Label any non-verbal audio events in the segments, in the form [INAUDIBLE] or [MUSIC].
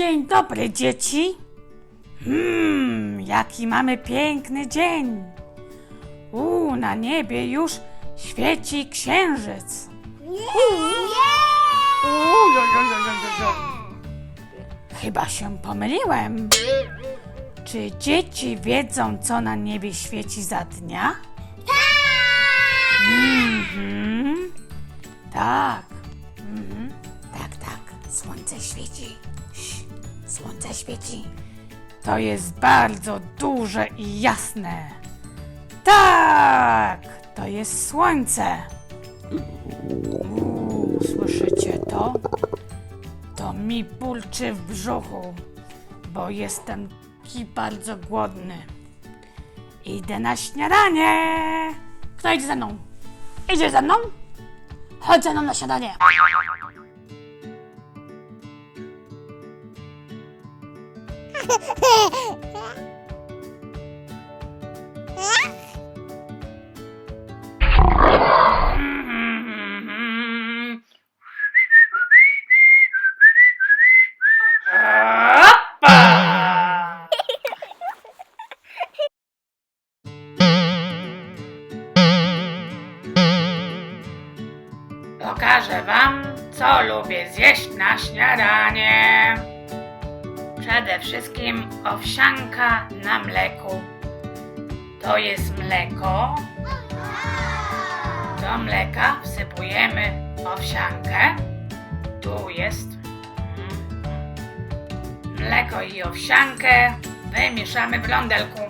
Dzień dobry, dzieci. Hmm, jaki mamy piękny dzień. U, na niebie już świeci księżyc. Chyba się pomyliłem. Czy dzieci wiedzą, co na niebie świeci za dnia? Mhm. Tak. Mhm. Tak, tak. Słońce świeci. Ś, Słońce świeci. To jest bardzo duże i jasne. Tak, to jest słońce. Uuu, słyszycie to? To mi pulczy w brzuchu, bo jestem taki bardzo głodny. Idę na śniadanie. Kto idzie ze mną? Idzie ze mną? Chodź ze mną na śniadanie. Pokażę wam, co lubię zjeść na śniadanie. Przede wszystkim owsianka na mleku. To jest mleko. Do mleka wsypujemy owsiankę. Tu jest mm, mleko i owsiankę. Wymieszamy w lądelku.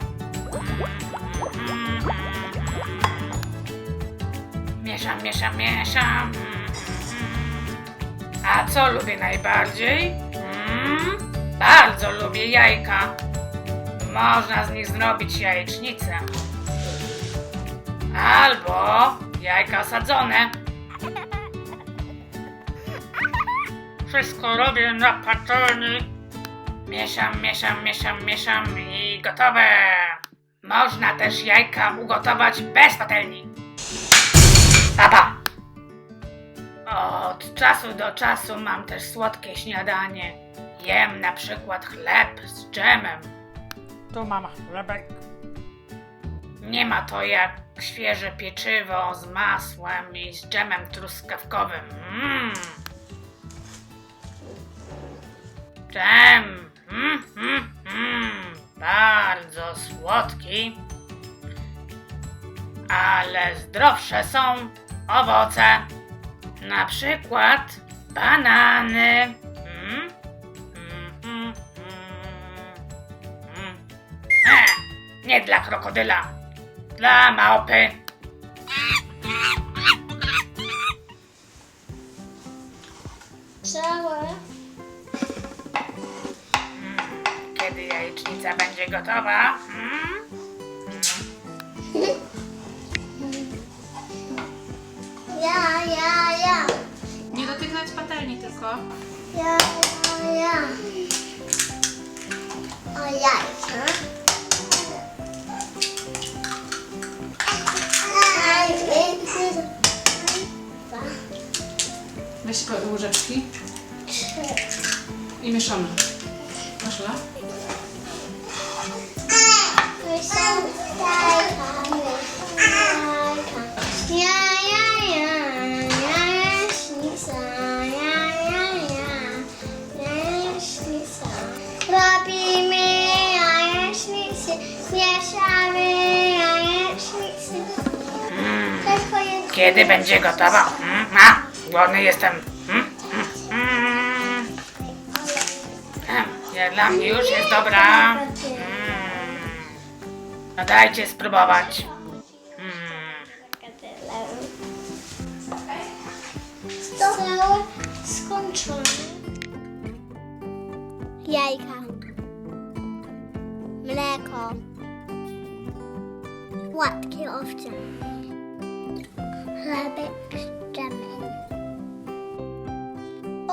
Mieszam, mieszam, mieszam. A co lubię najbardziej? Bardzo lubię jajka. Można z nich zrobić jajecznicę. Albo jajka sadzone. Wszystko robię na patelni. Mieszam, mieszam, mieszam, mieszam i gotowe. Można też jajka ugotować bez patelni. Papa! Od czasu do czasu mam też słodkie śniadanie. Jem na przykład chleb z dżemem. Tu mam chlebek. Nie ma to jak świeże pieczywo z masłem i z dżemem truskawkowym. Mmm. Dżem. Mm, mm, mm. Bardzo słodki ale zdrowsze są owoce. Na przykład banany. Nie dla krokodyla, dla małpy. Całe. Kiedy jajecznica będzie gotowa? Mm? [LAUGHS] Ja, ja, ja. Nie dotykać patelni tylko. Ja, ja, ja. O jajka. Weź łyżeczki trzy. i mieszamy. Masz la? Myślałam, jajka, jajka. Ja, ja, ja, jajaśnica, ja, ja, ja, jajaśnica. Robimy jajaśnicy, mieszamy jest Kiedy będzie gotowa? Mm? A, głodny jestem. Mm, mm, mm. Em, ja- Dla mnie już jest dobra. No dajcie spróbować. Całe skończone. Jajka. Mleko. Łatki owce. Chlebek z dżemem.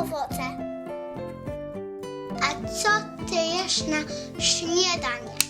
Owoce. A co ty jesz na śniadanie?